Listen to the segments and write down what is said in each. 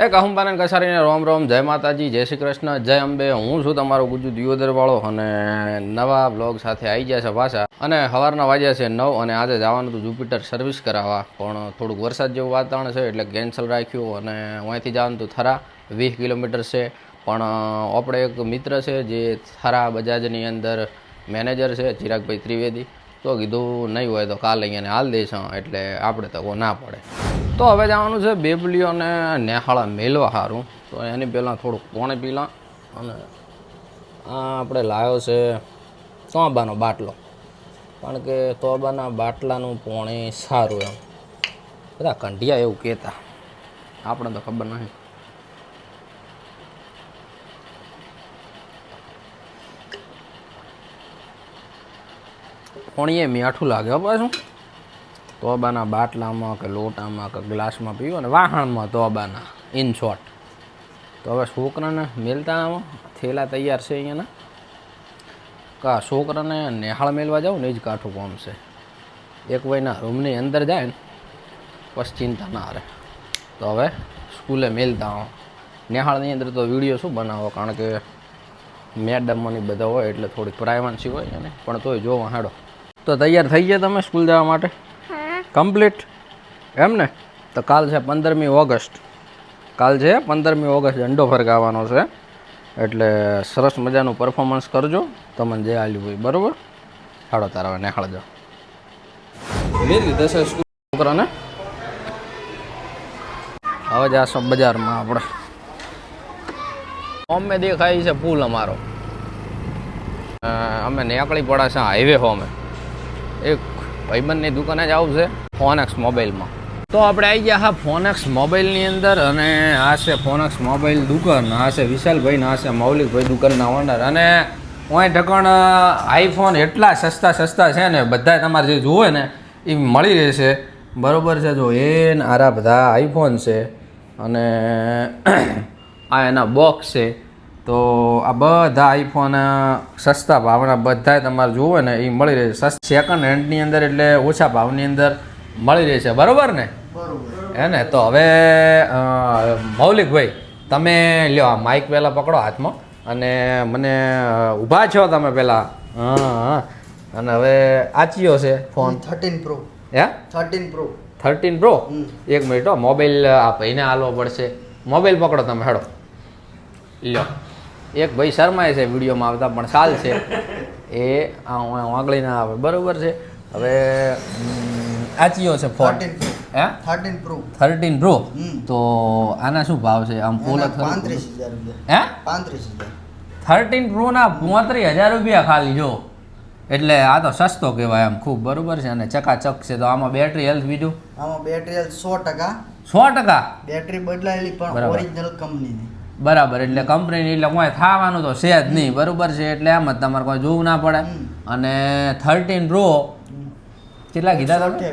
એક અહંબાને કસારીને રોમ રોમ, જય માતાજી, જય શ્રી કૃષ્ણ, જય અંબે. હું છું તમારો ગુજુ દિયોદરવાળો અને નવા બ્લોગ સાથે આવી ગયા છે પાછા. અને સવારના વાગ્યા છે નવ અને આજે જવાનું હતું જુપિટર સર્વિસ કરાવવા. પણ થોડુંક વરસાદ જેવું વાતાવરણ છે એટલે કેન્સલ રાખ્યું અને અહીંયાથી જવાનું હતું થરા. વીસ કિલોમીટર છે. પણ આપણે એક મિત્ર છે જે થરા બજાજની અંદર મેનેજર છે, ચિરાગભાઈ ત્રિવેદી. તો કીધું, નહીં હોય તો કાલે અહીંયાને હાલ દઈશ, એટલે આપણે તો કોઈ ના પડે. તો હવે જવાનું છે બેબલીઓને નેહાળા મેલવા સારું તો એની પહેલાં થોડુંક પોણે પીલા અને આ આપણે લાવ્યો છે તોબાનો બાટલો. કારણ કે તોબાના બાટલાનું પોણી સારું એમ. બધા કંઢિયા એવું કહેતા. આપણે તો ખબર નહીં એ મીઠું લાગે હો પાછું. તોબાના બાટલામાં કે લોટામાં કે ગ્લાસમાં પીવો ને વાહણમાં તોબાના ઇન શોર્ટ તો હવે છોકરાને મેલતા થેલા તૈયાર છે અહીંયાના. કા છોકરાને નેહાળ મેલવા જાવ ને એ જ કાઠું કોમ છે. એક વયના રૂમની અંદર જાય ને, પછી ચિંતા ના રહે. તો હવે સ્કૂલે મેલતા આવો. નેહાળની અંદર તો વીડિયો શું બનાવો? કારણ કે મેડમની બધા હોય એટલે થોડીક પ્રાઇવન્સી હોય ને પણ તોય જોવા હાડો. તો તૈયાર થઈ ગયા તમે સ્કૂલ જવા માટે? કમ્પ્લીટ એમ ને? તો કાલ છે પંદરમી ઓગસ્ટ. કાલ છે પંદરમી ઓગસ્ટ ઝંડો ફરકાવવાનો છે. એટલે સરસ મજાનું પરફોર્મન્સ કરજો. તમને જે આલ્યું હોય બરાબર? હાડો તારા નેહાળજો છોકરાને લીધા છે આ છોકરાને. હવે જાશો બજારમાં આપણે. હોમે દેખાય છે પુલ અમારો. અમે નીકળી પડ્યા છે હાઈવે હોમે એક ભાઈબંધની દુકાને જ આવશે છે ફોનેક્સ મોબાઈલમાં. તો આપણે આવી ગયા હા ફોનેક્સ મોબાઈલની અંદર અને આ છે ફોનેક્સ મોબાઈલ દુકાન, આ છે વિશાલભાઈ આ છે મૌલિકભાઈ દુકાનના ઓનર અને ઓય ઢકણ આઈફોન એટલા સસ્તા સસ્તા છે ને બધા તમારે જે જુએ ને એ મળી રહેશે. બરાબર છે, જો એ આરા બધા આઈફોન છે અને આ એના બોક્સ છે. તો આ બધા આઈફોન સસ્તા ભાવના બધા તમારે જુઓ ને એ મળી રહેશે સેકન્ડ હેન્ડની અંદર એટલે ઓછા ભાવની અંદર મળી રહેશે બરોબર ને? હે ને? તો હવે મૌલિકભાઈ તમે લ્યો આ માઇક પહેલાં પકડો હાથમાં અને મને ઊભા છો તમે પહેલાં. હા હા. અને હવે આચીયો છે ફોન. થર્ટીન પ્રો હે? થર્ટીન પ્રો થર્ટીન પ્રો એક મિનિટ હો મોબાઈલ આ ભાઈને હાલવો પડશે. મોબાઈલ પકડો તમે હેડો. લ્યો. એક ભાઈ શરમાય છે વિડીયોમાં આવતા પણ સાલ છે. એ આ વાંગળી ના આવે. બરોબર છે. હવે આચીયો છે ફોન. થર્ટીન હે? થર્ટીન પ્રો થર્ટીન પ્રો તો આના શું ભાવ છે? આમ પોલ પાંત્રીસ હજાર રૂપિયા. હે? પાંત્રીસ હજાર. થર્ટીન પ્રોના પોત્રીસ હજાર રૂપિયા ખાલી જો. એટલે આ તો સસ્તો કહેવાય આમ ખૂબ. બરોબર છે? અને ચકાચક છે. તો આમાં બેટરી હેલ્થ બીજું? આમાં બેટરી હેલ્થ સો ટકા. સો ટકા? બેટરી બદલાયેલી પણ ઓરિજિનલ કંપનીની બરાબર એટલે કંપનીની એટલે કોઈ થવાનું તો છે જ નહીં. બરોબર છે એટલે એમ જ તમારે કોઈ જોવું ના પડે. અને થર્ટીન પ્રો કેટલા કીધા તમે?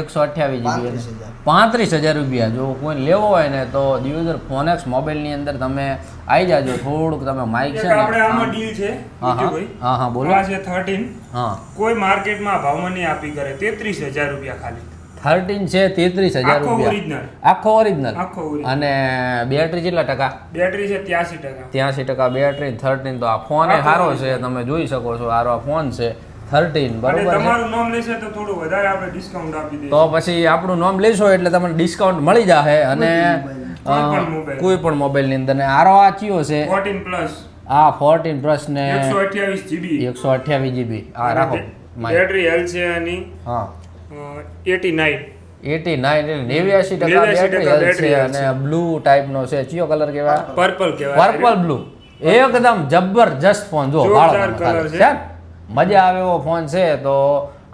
એકસો અઠ્યાવીસ જીબી હજાર. પાંત્રીસ હજાર રૂપિયા. જો કોઈ લેવો હોય ને તો દિવસર ફોન એક્સ મોબાઈલની અંદર તમે આવી જાજો થોડુંક તમે માઇક છે ને. આપણે આમાં ડીલ છે. હા, હા. હા, હા, બોલો. આ છે 13 હા. કોઈ માર્કેટમાં ભાવમાં નહીં આપી કરે 33000 રૂપિયા ખાલી. થર્ટીન છે તેત્રીસ હજાર આખો રૂપિયા. આખો ઓરિજિનલ અને બેટરી કેટલા ટકા? બેટરી છે 83% ત્યાંસી ટકા બેટરી થર્ટીન તો આ ફોન સારો છે તમે જોઈ શકો છો આરો આ ફોન છે થર્ટીન અને બરોબર તમારું નામ લેશે તો થોડું વધારે આપણે ડિસ્કાઉન્ટ આપી દઈએ તો પછી આપણું નામ લેશો એટલે તમને ડિસ્કાઉન્ટ મળી જશે અને કોઈ પણ મોબાઈલની અંદર. ને આરો આ ચિયો છે? 14 પ્લસ આ ફોર્ટીન પ્લસ ને 128 જીબી એકસો અઠ્યાવીસ જીબી આ રાખો બેટરી હેલ્થ છે એની. હા. અ, 89 એટી નાઇન એટલે નેવ્યાસી ટકા બેટરી છે અને બ્લુ ટાઈપનો છે. ચિયો કલર કેવા પર્પલ કેવા પર્પલ બ્લુ. એકદમ જબરજસ્ત ફોન. જો વાળો. છે. છે મજા આવે એવો ફોન છે તો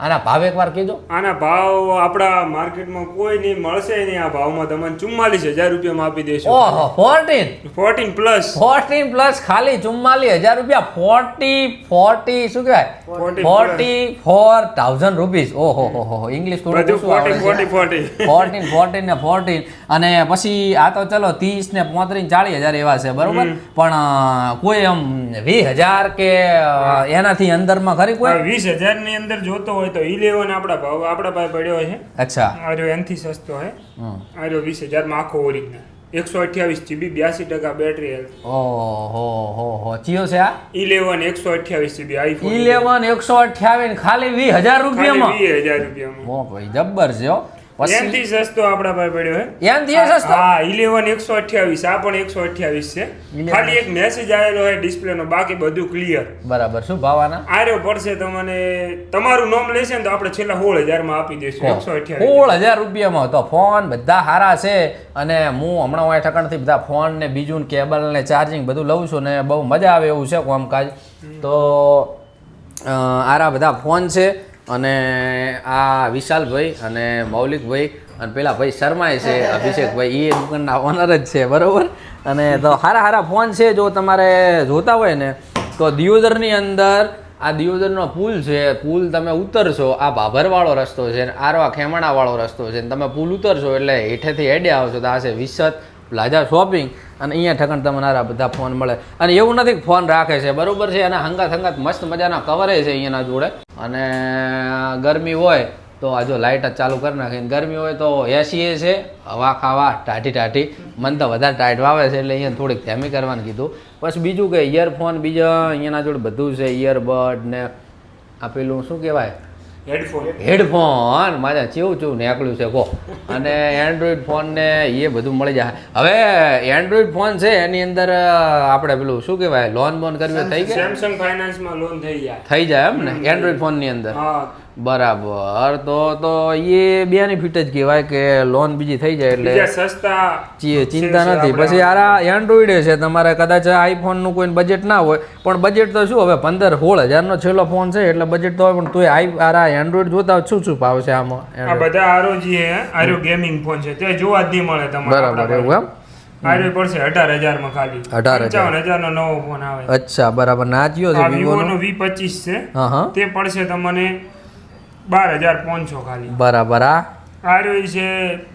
આના ભાવ એકવાર કીધો આના ભાવ આપણા માર્કેટમાં કોઈ નહીં મળશે નહીં આ ભાવમાં. તમને ચુમ્માલીસ હજાર રૂપિયામાં આપી દઈશું ઓહો fourteen fourteen plus fourteen plus ખાલી ચુમ્માલીસ હજાર રૂપિયા. ફોર્ટી ફોર્ટી શું કહેવાય? ફોર્ટી ફોર થાઉઝન્ડ રૂપીઝ ઓહો હો હો English forty forty forty fourteen fourteen ને ફોર્ટીન અને પછી આ તો ચલો ત્રીસ ને પોત્રીસ ચાલીસ હજાર એવા છે બરોબર? પણ કોઈ એમ વીસ હજાર કે એનાથી અંદરમાં ખરી કોઈ? વીસ હજારની અંદર જોતો હોય તો ઇલેવન આપણા ભાવ આપણા પાસે પડ્યો છે. અચ્છા. આ રહ્યો એનથી સસ્તો છે. આર્યો વીસ હજારમાં આખો ઓરિજિનલ એકસો અઠ્યાવીસ જીબી બ્યાસી ટકા બેટરી હેલ્થ ઓહો હો હો. ચિયો છે આ? ઇલેવન એકસો અઠ્યાવીસ જીબી આઈફોન ઇલેવન એકસો અઠ્યાવીસ ખાલી વીસ હજાર રૂપિયામાં? વીસ હજાર રૂપિયામાં. હો ભાઈ જબ્બર છે હો. એનથી સસ્તો આપણા પાસે પડ્યો હે. એનથી સસ્તો હા ઇલેવન એકસો અઠ્યાવીસ આ પણ એકસો અઠ્યાવીસ છે. 11. ખાલી એક મેસેજ આવેલો હોય ડિસ્પ્લે નો બાકી બધું ક્લિયર બરાબર શું ભાવ આના? આર્યો પડશે તમને તમારું નામ લેશે ને તો આપણે છેલ્લા સોળ હજારમાં આપી દઈશું એકસો અઠ્યાવીસ સોળ હજાર રૂપિયામાં તો ફોન બધા સારા છે. અને હું હમણાં હું ઠકણથી બધા ફોન ને બીજું કેબલ ને ચાર્જિંગ બધું લઉં છું ને બહુ મજા આવે એવું છે કામકાજ. તો આરા બધા ફોન છે. અને આ વિશાલભાઈ અને મૌલિકભાઈ અને પેલા ભાઈ શર્માય છે, અભિષેકભાઈ એ દુકાનના ઓનર જ છે, બરાબર? અને તો સારા સારા ફોન છે, જો તમારે જોતા હોય ને, તો દિયોદરની અંદર, આ દિયોદરનો પુલ છે, પુલ તમે ઉતરશો, આ ભાભરવાળો રસ્તો છે ને આરો ખેમણાવાળો રસ્તો છે તમે પુલ ઉતરશો એટલે હેઠેથી હેડે આવશો, તો આ છે વિસત પ્લાઝા શોપિંગ અને અહીંયા ઠકણ તમને આ બધા ફોન મળે. અને એવું નથી ફોન રાખે છે, બરાબર છે? અને હંગાત હંગાત મસ્ત મજાના કવરે છે અહીંયાના જોડે. અને ગરમી હોય તો આ જો લાઇટ જ ચાલુ કરી નાખીને, ગરમી હોય તો એસી એ છે, હવા ખાવા, ટાઢી ટાઢી. મન તો વધારે ટાઈટ વાવે છે એટલે અહીંયા થોડીક ધેમી કરવાનું કીધું. પછી બીજું કે ઇયરફોન બીજા અહીંયાના જોડે બધું છે ઇયરબડ ને આ પેલું શું કહેવાય? હેડફોન મારે ચેવું ચેવું નીકળ્યું છે કહો. અને એન્ડ્રોઈડ ફોન ને એ બધું મળી જાય. હવે એન્ડ્રોઈડ ફોન છે એની અંદર આપણે પેલું શું કહેવાય લોન બોન કરવી થઈ ગઈ સેમસંગ ફાઇનાન્સમાં લોન થઈ જાય થઈ જાય એમ ને એન્ડ્રોઈડ ફોનની અંદર. હા. બરાબર. તો તો એ બેનિફિટ જ કહેવાય કે લોન બીજી થઈ જાય એટલે સસ્તા ચિંતા નથી. પછી આરા એન્ડ્રોઈડ છે તમારે કદાચ આઈફોનનું કોઈ બજેટ ના હોય પણ બજેટ તો શું હવે પંદર સોળ હજારનો છેલ્લો ફોન છે એટલે બજેટ તો હોય પણ તોય આઈ આરા એન્ડ્રોઈડ જોતા શું શું ભાવ છે આમાં? આ બધા આરોજી હે આરો ગેમિંગ ફોન છે તે જોવા જ નહીં મળે તમારે બરાબર એવું એમ? આરો પડશે અઢાર હજારમાં ખાલી. અઢાર પંચાવન હજાર નો નવો ફોન આવે. અચ્છા બરાબર. નાચ્યો છે નો? વી પચીસ છે. તે પડશે તમને બાર હજાર પાંચસો ખાલી. બરાબર આ આરો છે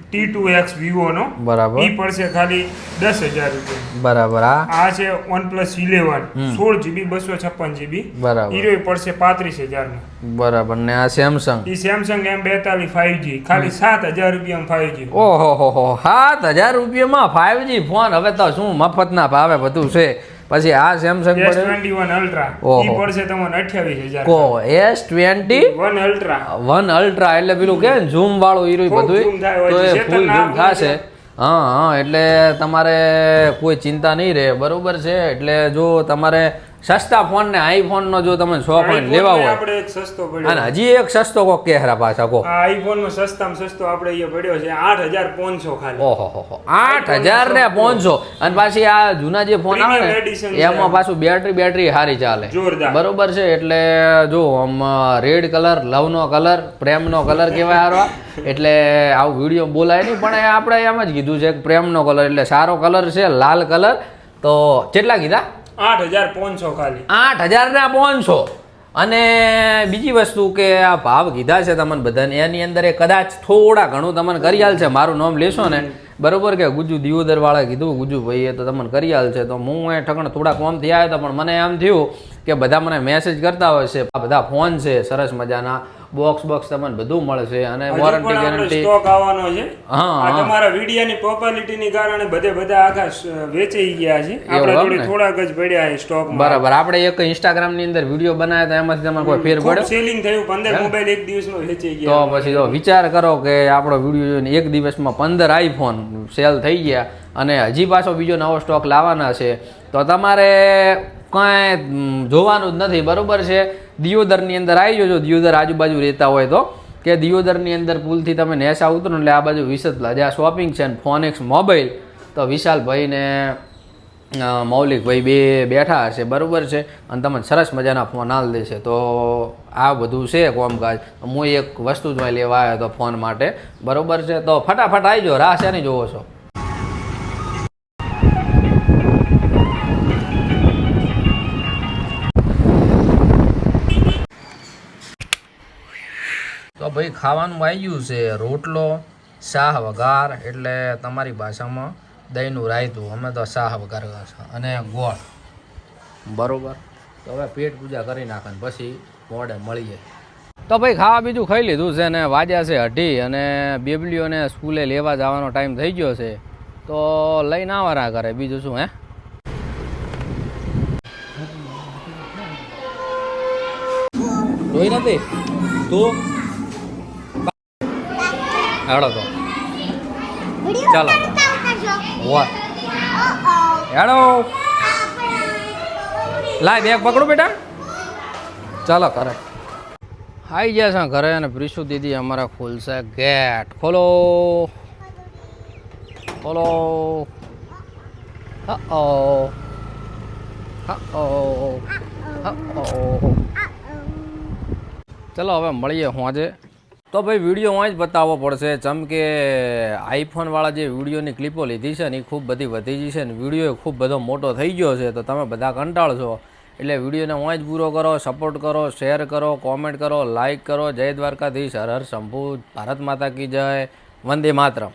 ટી ટુ એક્સ વિવો નો. બરાબર. ઈ પડશે ખાલી દસ હજાર રૂપિયા. બરાબર આ આ છે વન પ્લસ ઇલેવન સોળ જીબી બસો છપ્પન જીબી બરાબર. હીરો પડશે પાંત્રીસ હજારમાં બરાબર ને આ સેમસંગ ઈ સેમસંગ એમ બેતાલીસ ફાઈવ જી ખાલી સાત હજાર રૂપિયામાં ફાઈવ જી ઓહો હો હો સાત હજાર રૂપિયામાં ફાઈવ ફોન? હવે તો શું મફતના ભાવે બધું છે. પછી આ સેમસંગ એસ પડે? Twenty one Ultra. ઈ પડશે તમને અઠ્યાવીસ હજાર કો S twenty? One Ultra one Ultra એટલે પેલું કે ઝૂમ વાળું ખૂબ બધું તો એ ફૂલ ઝૂમ થશે. હા હા એટલે તમારે કોઈ ચિંતા નહીં રહે બરોબર છે? એટલે જો તમારે સસ્તા ફોન ને આઈફોન નો જો તમે સો ફોન લેવા હોય. આપણે એક સસ્તો પડ્યો અને હજી એક સસ્તો કોક હરા પાછા કો. આઈફોન નો સસ્તામાં સસ્તો આપણે અહીંયા પડ્યો છે આઠ હજાર પાંચસો ખાલી. ઓહો હો હો. આઠ હજાર ને પાંચસો. અને પાછી આ જૂના જે ફોન આવે ને એમાં પાછું બેટરી બેટરી સારી ચાલે. બરોબર છે એટલે જો આમ રેડ કલર લવનો કલર પ્રેમનો કલર કહેવાય હારવા. એટલે આવું વીડિયો બોલાય નહીં પણ આપણે એમ જ કીધું છે કે પ્રેમનો કલર એટલે સારો કલર છે લાલ કલર તો કેટલા કીધા? આઠ હજાર પાંચસો ખાલી. આઠ હજાર ના પાંચસો. અને બીજી વસ્તુ કે આ ભાવ કીધા છે તમને બધાને, એની અંદર એ કદાચ થોડા ઘણું તમને કરી છે, મારું નામ લેશો ને. બરોબર કે ગુજુ દિયોદર વાળા કીધું, ગુજુ ભાઈએ તો તમને કરી છે, તો હું એ ઠકણ થોડા કોમ થયા હતા પણ મને એમ થયું કે બધા મને મેસેજ કરતા હોય છે, આ બધા ફોન છે, સરસ મજાના. બોક્સ બોક્સ તમને બધું મળશે અને વોરંટી ગેરંટી સ્ટોક આવવાનો છે. હા. તમારા વિડિયાની પોપ્યુલારિટીની કારણે બધે બધા આખા વેચાઈ ગયા છે. આપણે જોડે થોડાક જ પડ્યા છે સ્ટોક બરાબર. આપણે એક ઇન્સ્ટાગ્રામની અંદર વીડિયો બનાવ્યા હતા એમાંથી તમને કોઈ ફેર પડ્યો? સેલિંગ થયું. પંદર મોબાઈલ એક દિવસમાં વેચાઈ તો ગયા પછી જો વિચાર કરો કે આપણો વીડિયો જોઈને એક દિવસમાં પંદર આઈફોન સેલ થઈ ગયા અને હજી પાછો બીજો નવો સ્ટોક લાવવાના છે. તો તમારે કાંઈ જોવાનું જ નથી, બરોબર છે? દિયોદરની અંદર આવી જજો. દિયોદર આજુબાજુ રહેતા હોય તો. કે દિયોદરની અંદર પુલથી તમે નેસા ઉતરો એટલે આ બાજુ વિસત પ્લાઝા શોપિંગ છે અને ફોનેક્સ મોબાઈલ તો વિશાલભાઈને મૌલિકભાઈ બે બેઠા હશે, બરોબર છે? અને તમને સરસ મજાના ફોન આલ દેશે. તો આ બધું છે કોમકાજ હું એક વસ્તુ જ લેવા આવ્યો હતો ફોન માટે. બરાબર છે? તો ફટાફટ આવી જો રાહ શેની જોવો છો? તો ભાઈ ખાવાનું આવી ગયું છે રોટલો શાહ વઘાર એટલે તમારી ભાષામાં દહીંનું રાયતું. અમે તો શાહ વઘાર અને ગોળ. બરોબર. તો હવે પેટ પૂજા કરી નાખે પછી મોડે મળીએ તો ભાઈ ખાવા બીજું ખાઈ લીધું છે ને વાજ્યા છે અઢી અને બેબલીઓને સ્કૂલે લેવા જવાનો ટાઈમ થઈ ગયો છે. તો લઈને આવવાના કરે બીજું શું હે? જોઈ નથી? તું? હેડો તો. ચાલો. વાહ હેડો. લાય બેગ પકડો બેટા. ચાલો કરે આવી ગયા છે ઘરે અને પ્રીશુ દીદી અમારા ખોલશે ગેટ. ખોલો. ખોલો. ઓ ચલો હવે મળીએ હું આજે. તો ભાઈ વીડિયો જ બતાવવો પડશે. જેમ કે આઈફોનવાળા જે વિડીયોની ક્લિપો લીધી છે ને, એ ખૂબ બધી વધી ગઈ છે ને વીડિયો ખૂબ બધો મોટો થઈ ગયો છે. તો તમે બધા કંટાળશો. એટલે વિડીયોને વાંચ પૂરો કરો સપોર્ટ કરો શેર કરો કોમેન્ટ કરો લાઇક કરો. જય દ્વારકાધીશ. હર હર શંભુ. ભારત માતા કી જય. વંદે માતરમ.